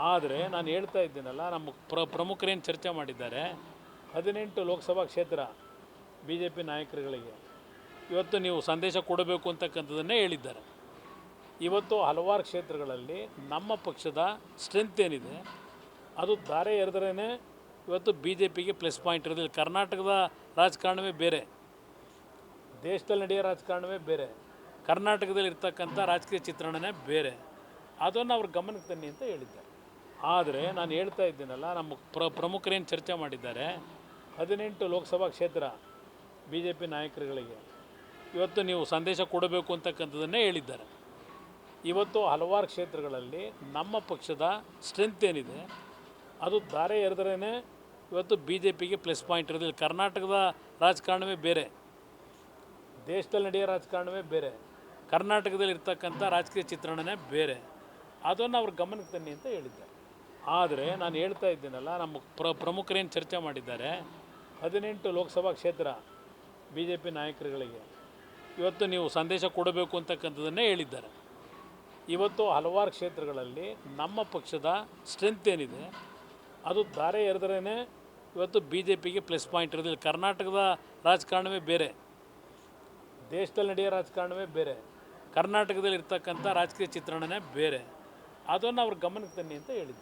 ಆದರೆ ನಾನು ಹೇಳ್ತಾ ಇದ್ದೀನಲ್ಲ, ನಮ್ಮ ಪ್ರ, ಪ್ರಮುಖರೇನು ಚರ್ಚೆ ಮಾಡಿದ್ದಾರೆ, ಹದಿನೆಂಟು ಲೋಕಸಭಾ ಕ್ಷೇತ್ರ ಬಿ ಜೆ ಪಿ ನಾಯಕರುಗಳಿಗೆ. ಇವತ್ತು ನೀವು ಸಂದೇಶ ಕೊಡಬೇಕು ಅಂತಕ್ಕಂಥದ್ದನ್ನೇ ಹೇಳಿದ್ದಾರೆ. ಇವತ್ತು ಹಲವಾರು ಕ್ಷೇತ್ರಗಳಲ್ಲಿ ನಮ್ಮ ಪಕ್ಷದ ಸ್ಟ್ರೆಂತ್ ಏನಿದೆ, ಅದು ಧಾರೆ ಎರೆದ್ರೇ ಇವತ್ತು ಬಿ ಜೆ ಪಿಗೆ ಪ್ಲಸ್ ಪಾಯಿಂಟ್ ಇರೋದಿಲ್ಲ. ಕರ್ನಾಟಕದ ರಾಜಕಾರಣವೇ ಬೇರೆ. ದೇಶದಲ್ಲಿ ನಡೆಯೋ ರಾಜಕಾರಣವೇ ಬೇರೆ. ಕರ್ನಾಟಕದಲ್ಲಿ ಇರ್ತಕ್ಕಂಥ ರಾಜಕೀಯ ಚಿತ್ರಣನೇ ಬೇರೆ. ಅದನ್ನು ಅವ್ರ ಗಮನಕ್ಕೆ ತನ್ನಿ ಅಂತ ಹೇಳಿದ್ದಾರೆ. ಆದರೆ ನಾನು ಹೇಳ್ತಾ ಇದ್ದೀನಲ್ಲ, ನಮ್ಮ ಪ್ರ, ಪ್ರಮುಖರೇನು ಚರ್ಚೆ ಮಾಡಿದ್ದಾರೆ, ಹದಿನೆಂಟು ಲೋಕಸಭಾ ಕ್ಷೇತ್ರ ಬಿ ಜೆ ಪಿ ನಾಯಕರುಗಳಿಗೆ. ಇವತ್ತು ನೀವು ಸಂದೇಶ ಕೊಡಬೇಕು ಅಂತಕ್ಕಂಥದ್ದನ್ನೇ ಹೇಳಿದ್ದಾರೆ. ಇವತ್ತು ಹಲವಾರು ಕ್ಷೇತ್ರಗಳಲ್ಲಿ ನಮ್ಮ ಪಕ್ಷದ ಸ್ಟ್ರೆಂತ್ ಏನಿದೆ, ಅದು ಧಾರೆ ಎರೆದ್ರೇ ಇವತ್ತು ಬಿ ಜೆ ಪಿಗೆ ಪ್ಲಸ್ ಪಾಯಿಂಟ್ ಇರೋದಿಲ್ಲ. ಕರ್ನಾಟಕದ ರಾಜಕಾರಣವೇ ಬೇರೆ, ದೇಶದಲ್ಲಿ ನಡೆಯೋ ರಾಜಕಾರಣವೇ ಬೇರೆ ಕರ್ನಾಟಕದಲ್ಲಿ ಇರ್ತಕ್ಕಂಥ ರಾಜಕೀಯ ಚಿತ್ರಣನೇ ಬೇರೆ. ಅದನ್ನು ಅವ್ರ ಗಮನಕ್ಕೆ ತನ್ನಿ ಅಂತ ಹೇಳಿದ್ದಾರೆ. ಆದರೆ ನಾನು ಹೇಳ್ತಾ ಇದ್ದೀನಲ್ಲ, ನಮ್ಮ ಪ್ರ, ಪ್ರಮುಖರೇನು ಚರ್ಚೆ ಮಾಡಿದ್ದಾರೆ, ಹದಿನೆಂಟು ಲೋಕಸಭಾ ಕ್ಷೇತ್ರ ಬಿ ಜೆ ಪಿ ನಾಯಕರುಗಳಿಗೆ. ಇವತ್ತು ನೀವು ಸಂದೇಶ ಕೊಡಬೇಕು ಅಂತಕ್ಕಂಥದ್ದನ್ನೇ ಹೇಳಿದ್ದಾರೆ. ಇವತ್ತು ಹಲವಾರು ಕ್ಷೇತ್ರಗಳಲ್ಲಿ ನಮ್ಮ ಪಕ್ಷದ ಸ್ಟ್ರೆಂತ್ ಏನಿದೆ, ಅದು ಧಾರೆ ಎರೆದ್ರೇ ಇವತ್ತು ಬಿ ಜೆ ಪಿಗೆ ಪ್ಲಸ್ ಪಾಯಿಂಟ್ ಇರೋದಿಲ್ಲ. ಕರ್ನಾಟಕದ ರಾಜಕಾರಣವೇ ಬೇರೆ, ದೇಶದಲ್ಲಿ ನಡೆಯೋ ರಾಜಕಾರಣವೇ ಬೇರೆ ಕರ್ನಾಟಕದಲ್ಲಿ ಇರ್ತಕ್ಕಂಥ ರಾಜಕೀಯ ಚಿತ್ರಣನೇ ಬೇರೆ. ಅದನ್ನು ಅವ್ರ ಗಮನಕ್ಕೆ ತನ್ನಿ ಅಂತ ಹೇಳಿದ್ದಾರೆ.